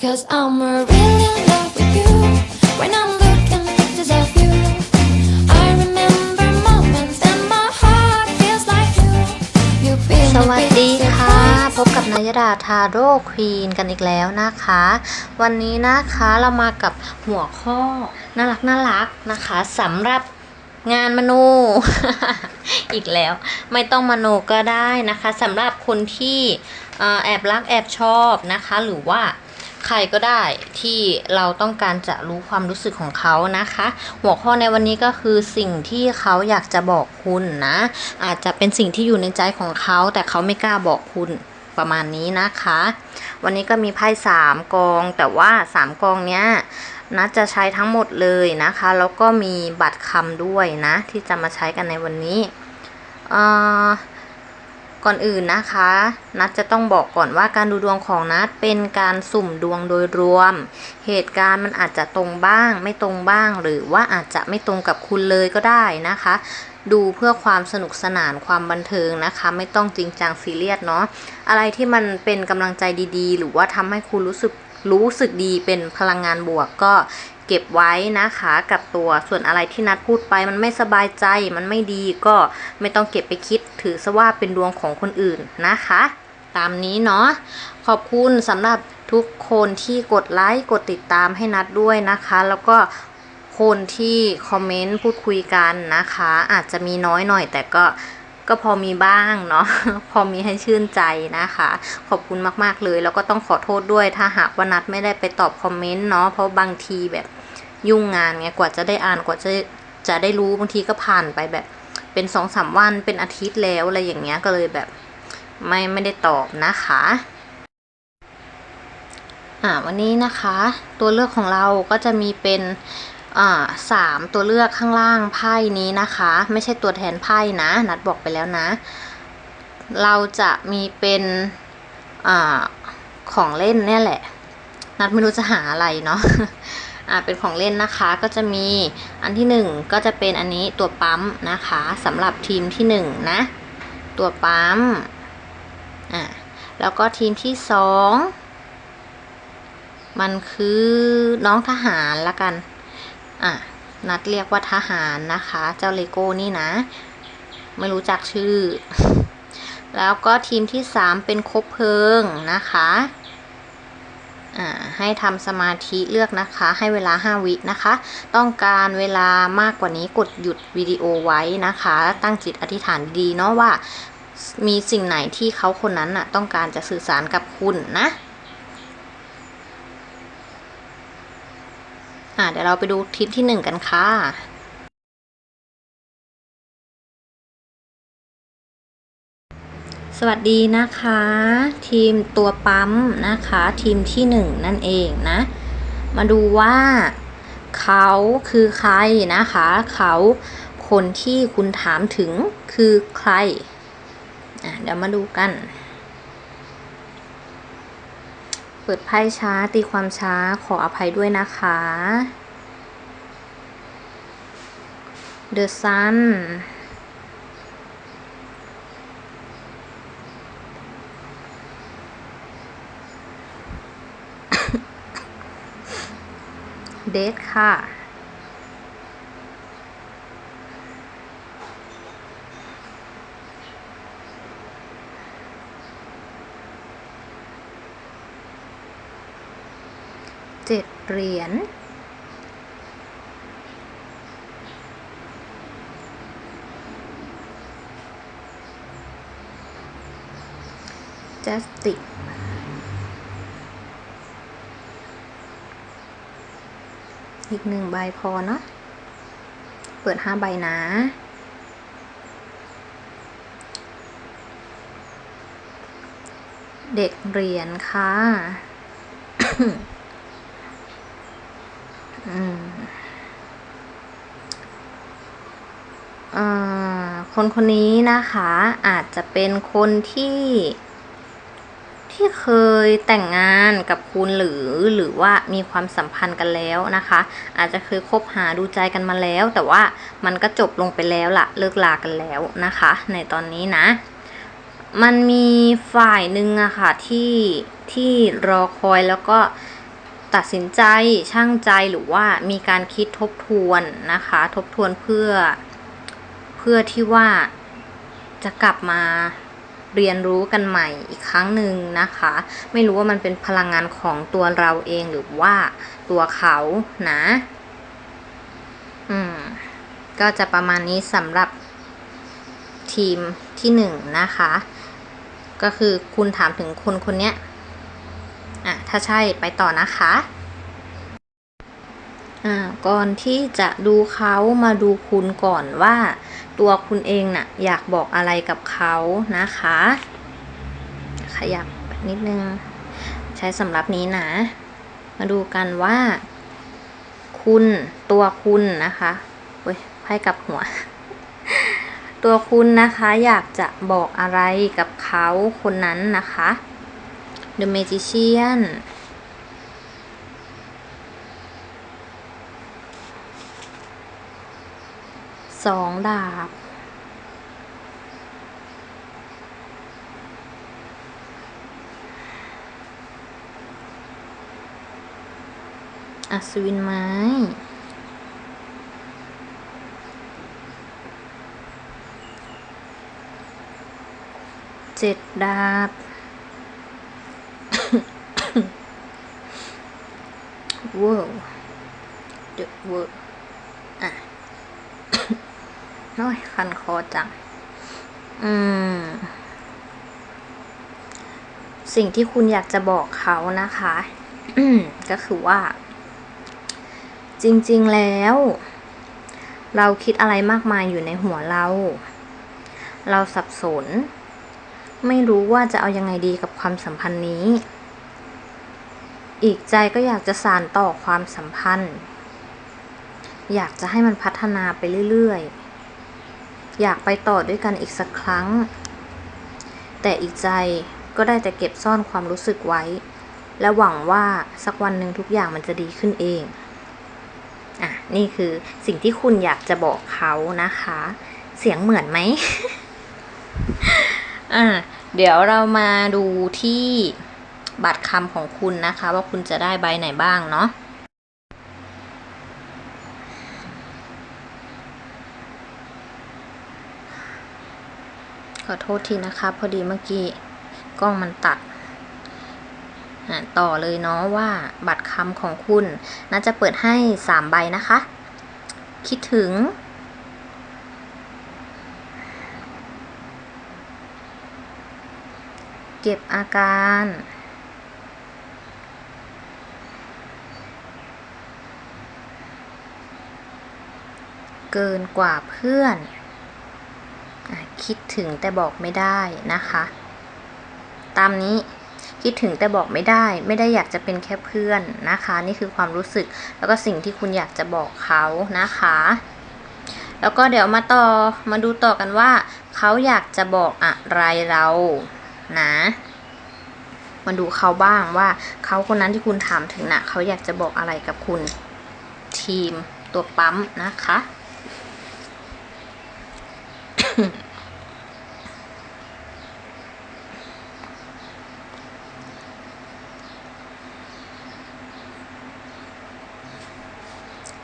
Cause I'm really in love with you when I'm looking pictures of you. I remember moments and my heart feels like you. You've been ส a วัส bit ดีค่ะ surprised. พบกับนายดาทาโร่ควีนกันอีกแล้วนะคะ วันนี้นะคะเรามากับหัวข้อน่ารักน่ารักนะคะสำหรับงานมโน อีกแล้ว ไม่ต้องมโนก็ได้นะคะสำหรับคนที่เอ่อแอบรักแอบชอบนะคะ หรือว่า ใครก็ได้ที่เราต้องการจะรู้ความรู้สึกของเขานะคะ หัวข้อในวันนี้ก็คือสิ่งที่เขาอยากจะบอกคุณนะ อาจจะเป็นสิ่งที่อยู่ในใจของเขา แต่เขาไม่กล้าบอกคุณประมาณนี้นะคะ วันนี้ก็มีไพ่สามกอง แต่ว่าสามกองเนี้ยนัดจะใช้ทั้งหมดเลยนะคะ แล้วก็มีบัตรคำด้วยนะ ที่จะมาใช้กันในวันนี้อ่อ ก่อนอื่นนะคะ นัดจะต้องบอกก่อนว่าการดูดวงของนัดเป็นการสุ่มดวงโดยรวม เหตุการณ์มันอาจจะตรงบ้าง ไม่ตรงบ้าง หรือว่าอาจจะไม่ตรงกับคุณเลยก็ได้นะคะ ดูเพื่อความสนุกสนานความบันเทิงนะคะ ไม่ต้องจริงจังซีเรียสเนาะอะไรที่มันเป็นกำลังใจดีๆ หรือว่าทำให้คุณรู้สึกรู้สึกดีเป็นพลังงานบวกก็ เก็บไว้นะคะ กับตัวส่วนอะไรที่นัดพูดไป มันไม่สบายใจมันไม่ดีก็ไม่ต้องเก็บไปคิดถือซะว่าเป็นดวงของคนอื่นนะคะ ตามนี้เนาะขอบคุณสำหรับทุกคนที่กดไลค์กดติดตามให้นัดด้วยนะคะ แล้วก็คนที่คอมเมนต์พูดคุยกันนะคะ อาจจะมีน้อยหน่อย แต่ก็ก็พอมีบ้างเนาะพอมีให้ชื่นใจนะคะ ขอบคุณมาก ๆ เลย แล้วก็ต้องขอโทษด้วยถ้าหากว่านัดไม่ได้ไปตอบคอมเมนต์เนาะเพราะบางทีแบบ ยุ่งงานไงกว่าจะได้อ่านกว่าจะจะได้รู้บางทีก็ผ่านไปแบบ เป็นสองสามวันเป็นอาทิตย์แล้วอะไรอย่างเงี้ยก็เลยแบบ ไม่ไม่ได้ตอบนะคะอ่าวันนี้นะคะ ตัวเลือกของเราก็จะมีเป็นอ่าสามตัวเลือกข้างล่างไพ่นี้นะคะ ไม่ใช่ตัวแทนไพ่นะ นัดบอกไปแล้วนะ เราจะมีเป็นอ่าของเล่นเนี่ยแหละ นัดไม่รู้จะหาอะไรเนาะ อ่าเป็นของเล่นนะคะก็จะมีอันที่หนึ่งก็จะเป็นอันนี้ตัวปั๊มนะคะสำหรับทีมที่หนึ่งนะตัวปั๊มอะแล้วก็ทีมที่สองมันคือน้องทหารละกันอะนัดเรียกว่าทหารนะคะ เจ้าเลโก้นี่นะ ไม่รู้จักชื่อ แล้วก็ทีมที่สามเป็นคบเพลิงนะคะ ให้ทำสมาธิเลือกนะคะ ให้เวลา 5 วินะคะ ต้องการเวลามากกว่านี้กดหยุดวิดีโอไว้นะคะ ตั้งจิตอธิษฐานดีเนาะว่า มีสิ่งไหนที่เขาคนนั้นน่ะต้องการจะสื่อสารกับคุณนะอ่าเดี๋ยวเราไปดูทิปที่หนึ่งกันค่ะ สวัสดีนะคะ ทีมตัวปั๊มนะคะ ทีมที่หนึ่งนั่นเองนะ มาดูว่าเขาคือใครนะคะ เขาคนที่คุณถามถึงคือใครเดี๋ยวมาดูกัน เปิดไพ่ช้าตีความช้าขออภัยด้วยนะคะ The Sun เดทค่ะเจ็ดเหรียญจัสติก อีกหนึ่งใบพอเนาะ เปิดห้าใบนะ เด็กเหรียญค่ะอืมอ่อคนคนนี้นะคะอาจจะเป็นคนที่ ที่เคยแต่งงานกับคุณหรือหรือว่ามีความสัมพันธ์กันแล้วนะคะ อาจจะเคยคบหาดูใจกันมาแล้ว แต่ว่ามันก็จบลงไปแล้วละเลิกลากันแล้วนะคะ ในตอนนี้นะ มันมีฝ่ายหนึ่งอะค่ะที่ที่รอคอยแล้วก็ตัดสินใจช่างใจหรือว่ามีการคิดทบทวนนะคะ ทบทวนเพื่อเพื่อที่ว่าจะกลับมา เรียนรู้กันใหม่อีกครั้งหนึ่งนะคะ ไม่รู้ว่ามันเป็นพลังงานของตัวเราเองหรือว่าตัวเขานะ อืม ก็จะประมาณนี้สำหรับทีมที่หนึ่งนะคะ ก็คือคุณถามถึงคนคนนี้อะ ถ้าใช่ไปต่อนะคะอ่าก่อนที่จะดูเขามาดูคุณก่อนว่า ตัวคุณเองน่ะอยากบอกอะไรกับเขานะคะขยับนิดนึง ใช้สำหรับนี้นะ มาดูกันว่า คุณตัวคุณนะคะเว้ยไพ่กับหัว ตัวคุณนะคะอยากจะบอกอะไรกับเขาคนนั้นนะคะ The Magician สองดาบ อัศวินไม้เจ็ดดาบ ว้าวเดอะเวอร์ น้อยคันคอจัง อืม สิ่งที่คุณอยากจะบอกเขานะคะ ก็คือว่า จริง ๆ แล้ว เราคิดอะไรมากมายอยู่ในหัวเรา เราสับสน ไม่รู้ว่าจะเอายังไงดีกับความสัมพันธ์นี้ อีกใจก็อยากจะสานต่อความสัมพันธ์อยากจะให้มันพัฒนาไปเรื่อย ๆ อยากไปต่อด้วยกันอีกสักครั้ง แต่อีกใจก็ได้แต่เก็บซ่อนความรู้สึกไว้ และหวังว่าสักวันหนึ่งทุกอย่างมันจะดีขึ้นเอง อะ นี่คือสิ่งที่คุณอยากจะบอกเขานะคะ เสียงเหมือนไหมอะเดี๋ยวเรามาดูที่บัตรคำของคุณนะคะ ว่าคุณจะได้ใบไหนบ้างเนาะ ขอโทษทีนะคะ พอดีเมื่อกี้กล้องมันตัดต่อเลยเนาะว่าบัตรคำของคุณน่าจะเปิดให้สามใบนะคะ คิดถึง เก็บอาการ เกินกว่าเพื่อน คิดถึงแต่บอกไม่ได้นะคะ ตามนี้คิดถึงแต่บอกไม่ได้ ไม่ได้อยากจะเป็นแค่เพื่อนนะคะ นี่คือความรู้สึกแล้วก็สิ่งที่คุณอยากจะบอกเขานะคะ แล้วก็เดี๋ยวมาต่อมาดูต่อกันว่าเขาอยากจะบอกอะไรเรานะมาดูเขาบ้างว่าเขาคนนั้นที่คุณถามถึงนะ่ะเขาอยากจะบอกอะไรกับคุณทีมตัวปั๊มนะคะ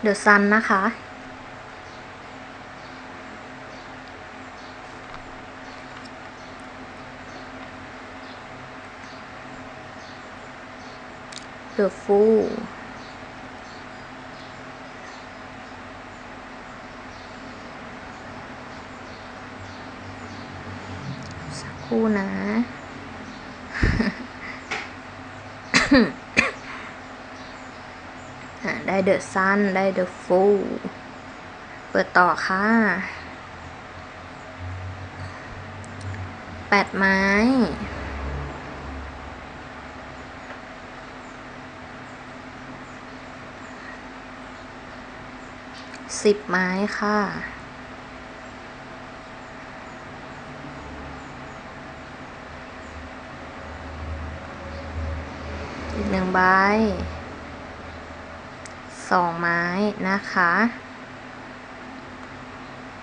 เดอะซันนะคะเดอะฟูสักครู่นะ อะ ได้เดอะซันได้เดอะฟูลเปิดต่อค่ะแปดไม้สิบไม้ค่ะอีกหนึ่งใบ องไม้นะคะ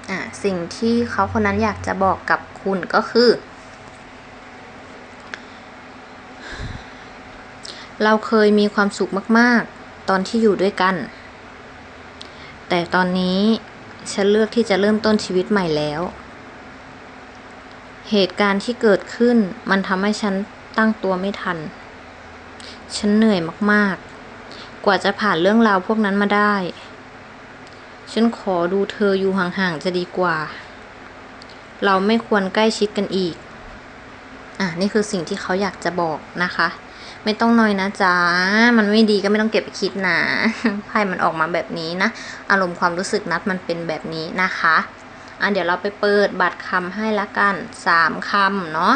อะสิ่งที่เขาคนนั้นอยากจะบอกกับคุณก็คือ เราเคยมีความสุขมาก ๆ ตอนที่อยู่ด้วยกัน แต่ตอนนี้ฉันเลือกที่จะเริ่มต้นชีวิตใหม่แล้ว เหตุการณ์ที่เกิดขึ้นมันทำให้ฉันตั้งตัวไม่ทัน ฉันเหนื่อยมาก ๆ กว่าจะผ่านเรื่องราวพวกนั้นมาได้ ฉันขอดูเธออยู่ห่างๆจะดีกว่า เราไม่ควรใกล้ชิดกันอีก อะ นี่คือสิ่งที่เขาอยากจะบอกนะคะ ไม่ต้องนอยนะจ๊ะ มันไม่ดีก็ไม่ต้องเก็บไปคิดนะไพ่มันออกมาแบบนี้นะ อารมณ์ความรู้สึกนัดมันเป็นแบบนี้นะคะ อะเดี๋ยวเราไปเปิดบัตรคำให้ละกันสามคำเนาะ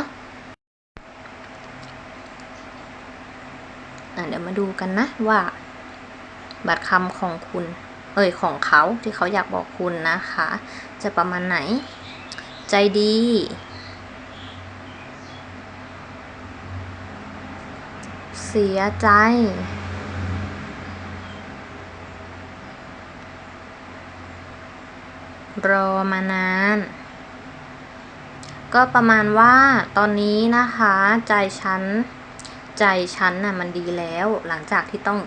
อะเดี๋ยวมาดูกันนะว่า บัตรคำของคุณ เอ่ยของเขาที่เขาอยากบอกคุณนะคะ จะประมาณไหน ใจดี เสียใจ รอมานานก็ประมาณว่าตอนนี้นะคะ ใจฉัน ใจฉันน่ะมันดีแล้ว หลังจากที่ต้อง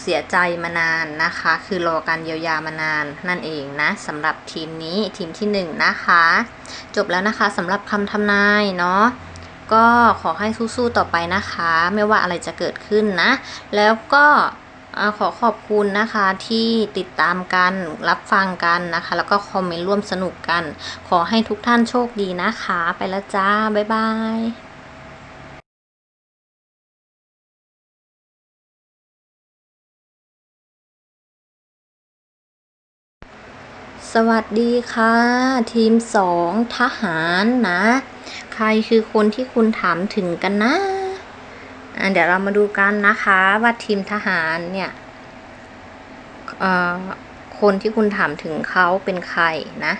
เสียใจมานานนะคะ คือรอการเยียวยามานานนั่นเองนะสำหรับทีมนี้ทีมที่หนึ่งนะคะ จบแล้วนะคะสำหรับคำทำนายเนาะก็ขอให้สู้ๆต่อไปนะคะ ไม่ว่าอะไรจะเกิดขึ้นนะ แล้วก็ขอขอบคุณนะคะที่ติดตามกันรับฟังกันนะคะ แล้วก็คอมเมนต์ร่วมสนุกกัน ขอให้ทุกท่านโชคดีนะคะ ไปแล้วจ้า บ๊ายบาย สวัสดีค่ะ ทีมสองทหารนะ ใครคือคนที่คุณถามถึงกันนะอะเดี๋ยวเรามาดูกันนะคะว่าทีมทหารเนี่ยคนที่คุณถามถึงเขาเป็นใครนะ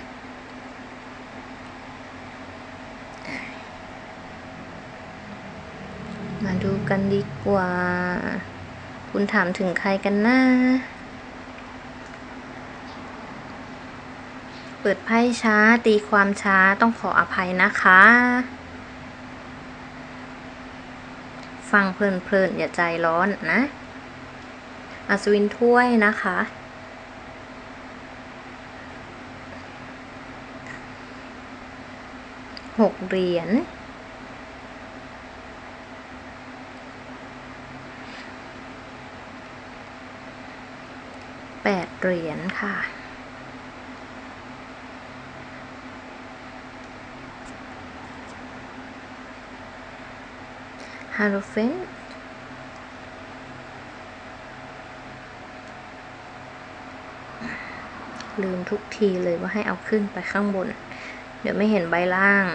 มาดูกันดีกว่า คุณถามถึงใครกันนะ เปิดไพ่ช้าตีความช้าต้องขออภัยนะคะ ฟังเพลินๆอย่าใจร้อนนะ อัศวินถ้วยนะคะ หกเหรียญแปดเหรียญค่ะ ฮาโลเฟนลืมทุกทีเลยว่าให้เอาขึ้นไปข้างบน เดี๋ยวไม่เห็นใบล่าง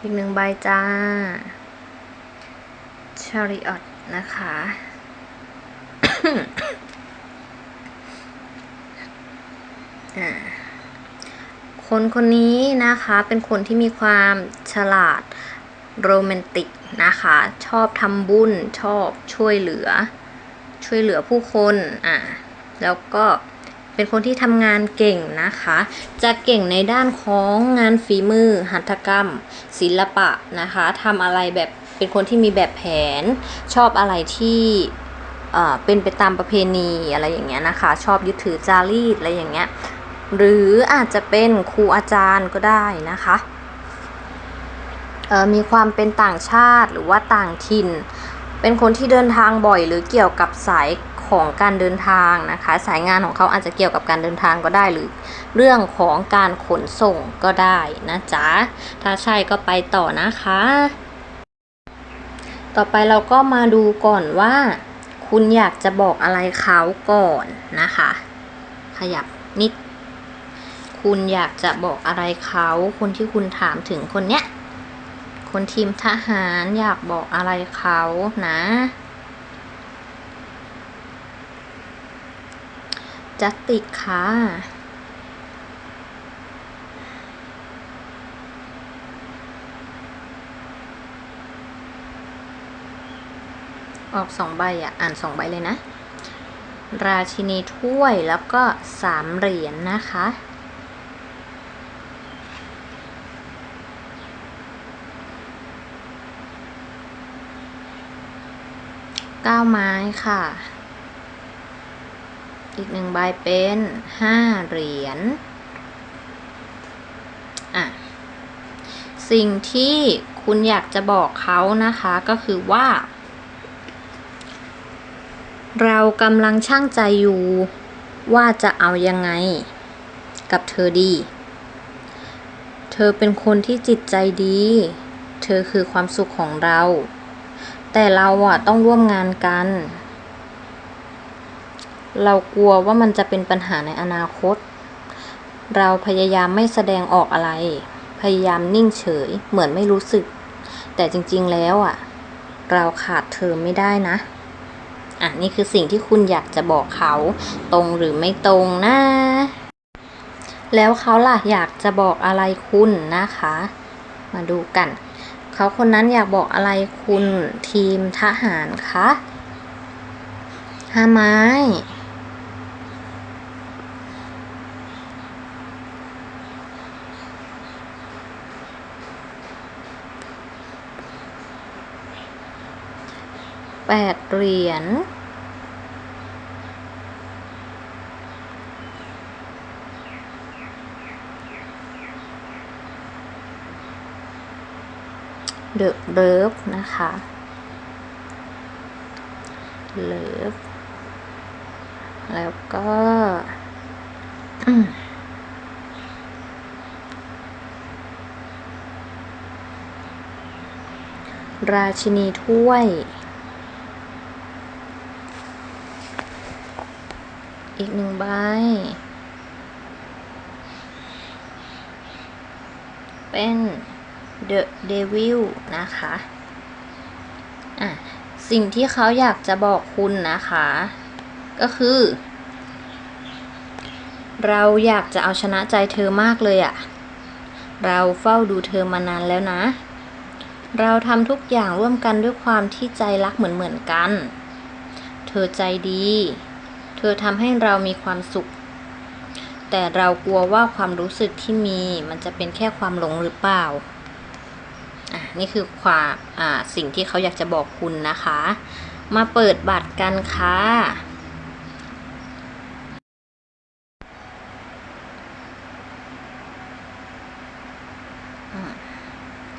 อีกหนึ่งใบจ้าชาริออตนะคะ อ่า คนคนนี้นะคะเป็นคนที่มีความฉลาดโรแมนติกนะคะ ชอบทำบุญชอบช่วยเหลือ ช่วยเหลือผู้คนอะแล้วก็เป็นคนที่ทำงานเก่งนะคะ จะเก่งในด้านของงานฝีมือ หัตถกรรม ศิลปะนะคะทำอะไรแบบเป็นคนที่มีแบบแผน ชอบอะไรที่เอ่อเป็นไปตามประเพณีอะไรอย่างเงี้ยนะคะ ชอบยึดถือจารีตอะไรอย่างเงี้ย หรืออาจจะเป็นครูอาจารย์ก็ได้นะคะมีความเป็นต่างชาติหรือว่าต่างถิ่น เป็นคนที่เดินทางบ่อยหรือเกี่ยวกับสายของการเดินทางนะคะ สายงานของเขาอาจจะเกี่ยวกับการเดินทางก็ได้หรือ เรื่องของการขนส่งก็ได้นะจ๊ะถ้าใช่ก็ไปต่อนะคะ ต่อไปเราก็มาดูก่อนว่า คุณอยากจะบอกอะไรเขาก่อนนะคะ ขยับนิด คุณอยากจะบอกอะไรเขา คนที่คุณถามถึงคนเนี้ย คนทีมทหารอยากบอกอะไรเขานะ จัตติกค่ะออกสองใบอะ อ่านสองใบเลยนะ ราชินีถ้วยแล้วก็สามเหรียญนนะคะ เก้าไม้ค่ะ อีกหนึ่งใบเป็นห้าเหรียญอะสิ่งที่คุณอยากจะบอกเขานะคะก็คือว่า เรากำลังช่างใจอยู่ว่าจะเอายังไงกับเธอดี เธอเป็นคนที่จิตใจดี เธอคือความสุขของเรา แต่เราอะต้องร่วมงานกัน เรากลัวว่ามันจะเป็นปัญหาในอนาคต เราพยายามไม่แสดงออกอะไร พยายามนิ่งเฉย เหมือนไม่รู้สึก แต่จริงๆแล้วอะ เราขาดเธอไม่ได้นะอะนี่คือสิ่งที่คุณอยากจะบอกเขา ตรงหรือไม่ตรงนะ แล้วเขาล่ะอยากจะบอกอะไรคุณนะคะ มาดูกัน เขาคนนั้นอยากบอกอะไรคุณทีมทหารคะห้าไม้แปดเหรียญ เดอะเลิฟนะคะเลิฟแล้วก็ราชินีถ้วย อีกหนึ่งใบ เป็น The Devil นะคะอะสิ่งที่เขาอยากจะบอกคุณนะคะ ก็คือ เราอยากจะเอาชนะใจเธอมากเลยอะ่ะเราเฝ้าดูเธอมานานแล้วนะ เราทำทุกอย่างร่วมกันด้วยความที่ใจรักเหมือนเหมือนกัน เธอใจดี เธอทำให้เรามีความสุข แต่เรากลัวว่าความรู้สึกที่มีมันจะเป็นแค่ความหลงหรือเปล่า นี่คือความสิ่งที่เขาอยากจะบอกคุณนะคะ มาเปิดบัตรกันค่ะ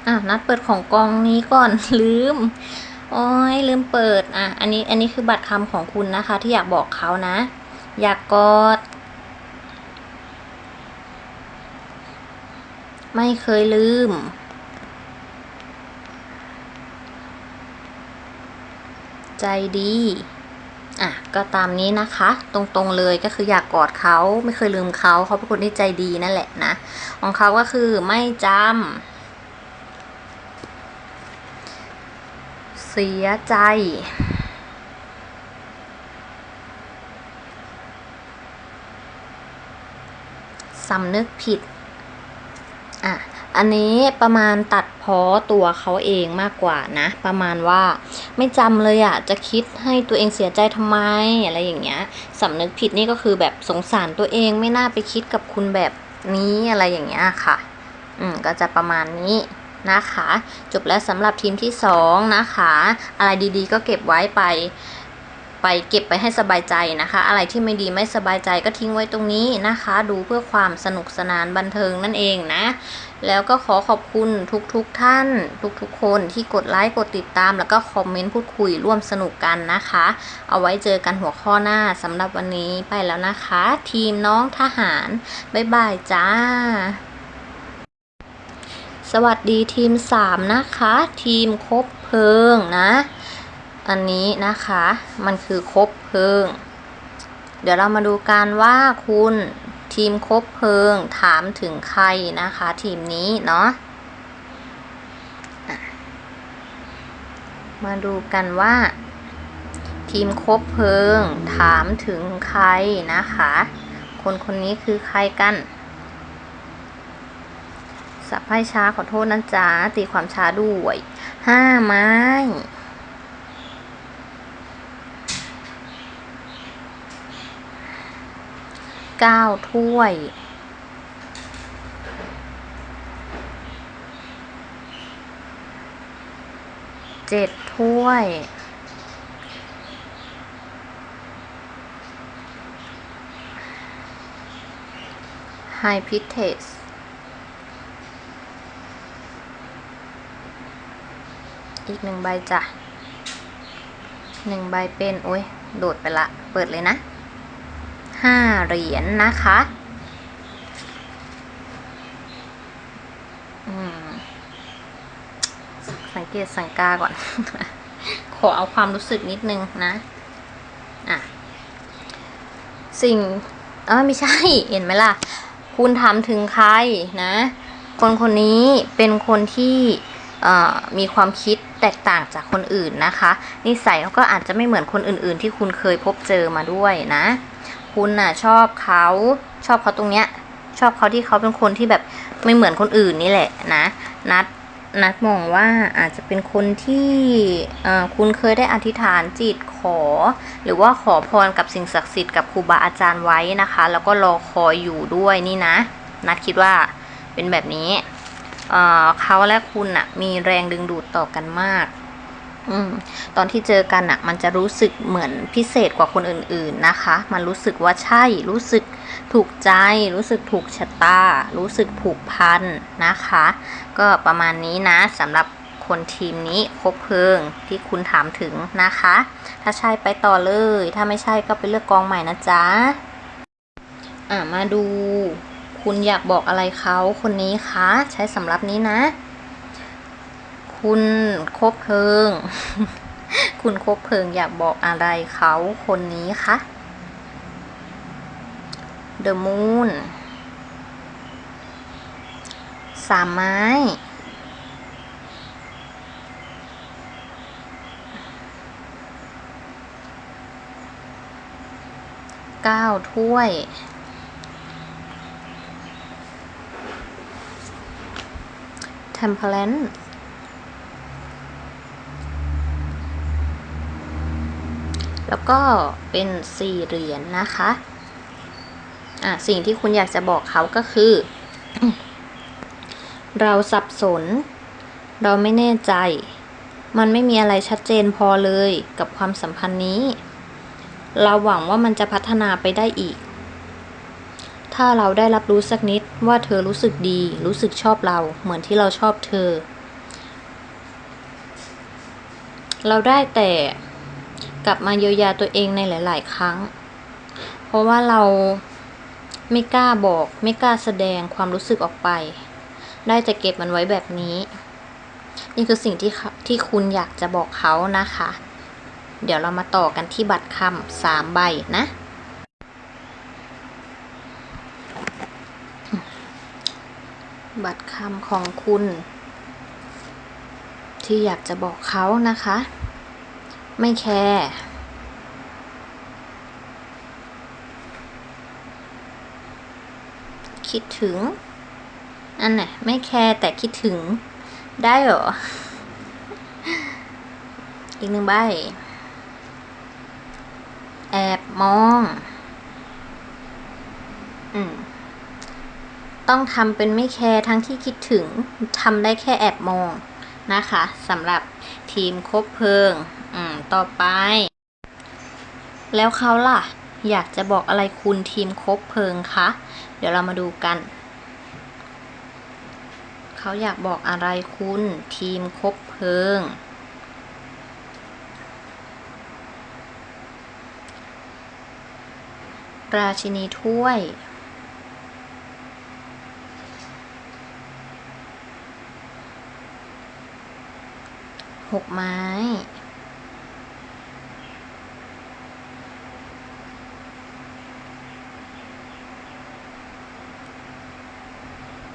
อะนัดเปิดของกองนี้ก่อนลืม โอ้ยลืมเปิด อะ อันนี้อันนี้คือบัตรคำของคุณนะคะ ที่อยากบอกเขานะ อยากกอด ไม่เคยลืม ใจดี อะ ก็ตามนี้นะคะ ตรงๆเลยก็คืออยากกอดเขาไม่เคยลืมเขาเขาเป็นคนที่ใจดีนั่นแหละนะ ของเขาก็คือไม่จำเสียใจสำนึกผิด อะ อันนี้ประมาณตัดเพ้อตัวเขาเองมากกว่านะ ประมาณว่าไม่จำเลยอะจะคิดให้ตัวเองเสียใจทำไมอะไรอย่างเงี้ยสำนึกผิดนี่ก็คือแบบสงสารตัวเองไม่น่าไปคิดกับคุณแบบนี้อะไรอย่างเงี้ยค่ะ อืมก็จะประมาณนี้นะคะ จบแล้วสำหรับทีมที่สองนะคะ อะไรดีๆ ก็เก็บไว้ไป ไปเก็บไปให้สบายใจนะคะ อะไรที่ไม่ดีไม่สบายใจก็ทิ้งไว้ตรงนี้นะคะ ดูเพื่อความสนุกสนานบันเทิงนั่นเองนะ แล้วก็ขอขอบคุณทุกๆทท่าน ทุกๆ คนที่กดไลค์กดติดตาม แล้วก็คอมเมนต์พูดคุยร่วมสนุกกันนะคะ เอาไว้เจอกันหัวข้อหน้าสำหรับวันนี้ไปแล้วนะคะ ทีมน้องทหาร บ๊ายบายจ้า สวัสดีทีม 3 นะคะ ทีมคบเพลิงนะ อันนี้นะคะมันคือคบเพลิง เดี๋ยวเรามาดูกันว่าคุณ ทีมคบเพลิงถามถึงใครนะคะ ทีมนี้เนาะมาดูกันว่า ทีมคบเพลิง ถามถึงใครนะคะ คนคนนี้คือใครกันสับให้ช้าขอโทษนะจ๊ะตีความช้าด้วยห้าไม้ เก้าถ้วย เจ็ดถ้วย ไฮพิเทสอีกหนึ่งใบจ้ะหนึ่งใบเป็น โอ้ย โดดไปละ เปิดเลยนะ ห้าเหรียญนนะคะสังเกตสังกาก่อน ขอเอาความรู้สึกนิดนึงนะ อะ สิ่ง เออไม่ใช่ เห็นไหมล่ะ คุณถามถึงใครนะ คนคนนี้เป็นคนที่มีความคิดแตกต่างจากคนอื่นนะคะ นิสัยเขาก็อาจจะไม่เหมือนคนอื่น ๆ ที่คุณเคยพบเจอมาด้วยนะ คุณน่ะชอบเขาชอบเขาตรงเนี้ย ชอบเขาที่เขาเป็นคนที่แบบไม่เหมือนคนอื่นนี่แหละนะนัดนัดมองว่าอาจจะเป็นคนที่คุณเคยได้อธิษฐานจิตขอ หรือว่าขอพรกับสิ่งศักดิ์สิทธิ์กับครูบาอาจารย์ไว้นะคะ แล้วก็รอคอยอยู่ด้วยนี่นะ นัดคิดว่าเป็นแบบนี้เอ่อเขาและคุณน่ะมีแรงดึงดูดต่อกันมาก อืมตอนที่เจอกันอะมันจะรู้สึกเหมือนพิเศษกว่าคนอื่น ๆนะคะ มันรู้สึกว่าใช่ รู้สึกถูกใจ รู้สึกถูกชะตา รู้สึกผูกพันนะคะ ก็ประมาณนี้นะสำหรับคนทีมนี้คบเพลิงที่คุณถามถึงนะคะ ถ้าใช่ไปต่อเลย ถ้าไม่ใช่ก็ไปเลือกกองใหม่นะจ๊ะ อะมาดู คุณอยากบอกอะไรเขาคนนี้คะ ใช้สำหรับนี้นะ คุณคบเพลิง คุณคบเพลิงอยากบอกอะไรเขาคนนี้คะ The Moon สามไม้ เก้าถ้วย Temperance แล้วก็เป็นสี่เหรียญนนะคะ อะสิ่งที่คุณอยากจะบอกเขาก็คือ เราสับสน เราไม่แน่ใจ มันไม่มีอะไรชัดเจนพอเลยกับความสัมพันธ์นี้ เราหวังว่ามันจะพัฒนาไปได้อีก ถ้าเราได้รับรู้สักนิดว่าเธอรู้สึกดี รู้สึกชอบเรา เหมือนที่เราชอบเธอ เราได้แต่ กลับมาเยียวยาตัวเองในหลาย ๆ ครั้ง เพราะว่าเราไม่กล้าบอกไม่กล้าแสดงความรู้สึกออกไป ได้แต่เก็บมันไว้แบบนี้ นี่คือสิ่งที่ที่คุณอยากจะบอกเขานะคะ เดี๋ยวเรามาต่อกันที่บัตรคำสามใบนะบัตรคำของคุณ ที่อยากจะบอกเขานะคะ ไม่แคร์คิดถึง อันไหนไม่แคร์แต่คิดถึง ได้เหรอ อีกหนึ่งใบ แอบมอง อืม ต้องทำเป็นไม่แคร์ทั้งที่คิดถึงทำได้แค่แอบมอง นะคะสำหรับทีมคบเพลิง อืม ต่อไป แล้วเขาล่ะ อยากจะบอกอะไรคุณทีมคบเพลิงคะ เดี๋ยวเรามาดูกัน เขาอยากบอกอะไรคุณทีมคบเพลิง ราชินีถ้วย หกไม้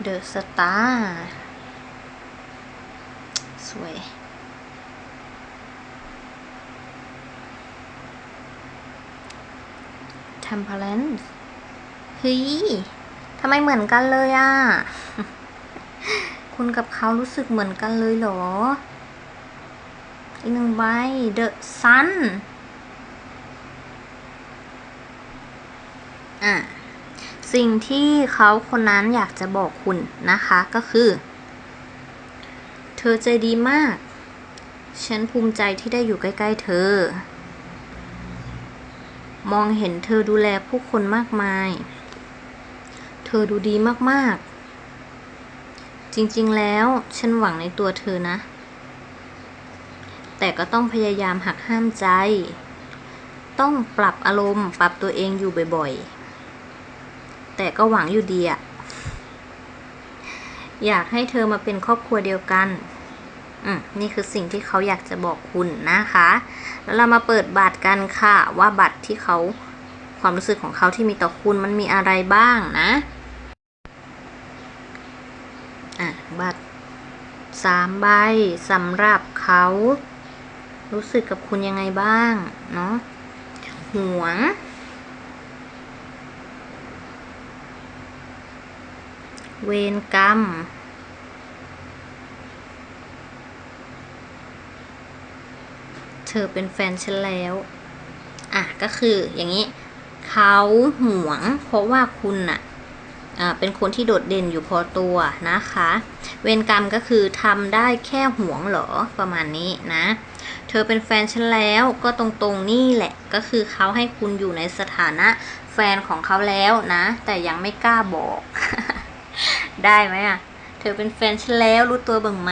เดอะสตาร์สวย Temperance เฮ้ย ทำไมเหมือนกันเลยอะ คุณกับเขารู้สึกเหมือนกันเลยเหรอ อีกหนึ่งใบ The Sun อะสิ่งที่เขาคนนั้นอยากจะบอกคุณนะคะก็คือ เธอใจดีมาก ฉันภูมิใจที่ได้อยู่ใกล้ ๆ เธอ มองเห็นเธอดูแลผู้คนมากมาย เธอดูดีมากๆ จริง ๆ แล้วฉันหวังในตัวเธอนะ แต่ก็ต้องพยายามหักห้ามใจ ต้องปรับอารมณ์ปรับตัวเองอยู่บ่อยๆ แต่ก็หวังอยู่ดีอะอยากให้เธอมาเป็นครอบครัวเดียวกัน อืมนี่คือสิ่งที่เขาอยากจะบอกคุณนะคะ แล้วเรามาเปิดบัตรกันค่ะ ว่าบัตรที่เขาความรู้สึกของเขาที่มีต่อคุณมันมีอะไรบ้างนะ อะ บัตรสามใบสำหรับเขา รู้สึกกับคุณยังไงบ้าง เนาะหวง เวรกรรม เธอเป็นแฟนฉันแล้ว อะ ก็คืออย่างนี้ เขาหวง เพราะว่าคุณน่ะเป็นคนที่โดดเด่นอยู่พอตัวนะคะ เวรกรรมก็คือทำได้แค่หวงเหรอประมาณนี้นะ อเป็นแฟนฉันแล้ว ก็ตรงๆนี่แหละ ก็คือเขาให้คุณอยู่ในสถานะแฟนของเขาแล้วนะ แต่ยังไม่กล้าบอก ได้ไหมอะ เธอเป็นแฟนฉันแล้วรู้ตัวบ้างไหม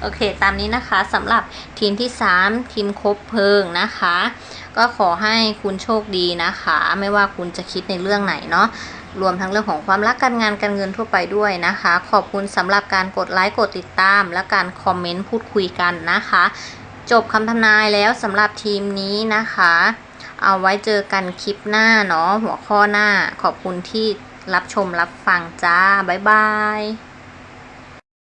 โอเค ตามนี้นะคะสำหรับทีมที่ 3 ทีมคบเพลิงนะคะ ก็ขอให้คุณโชคดีนะคะ ไม่ว่าคุณจะคิดในเรื่องไหนเนาะรวมทั้งเรื่องของความรักการงานการเงินทั่วไปด้วยนะคะ ขอบคุณสำหรับการกดไลค์กดติดตาม และการคอมเมนต์พูดคุยกันนะคะ จบคำทำนายแล้วสำหรับทีมนี้นะคะ เอาไว้เจอกันคลิปหน้าเนาะหัวข้อหน้าขอบคุณที่รับชมรับฟังจ้า บ๊ายบาย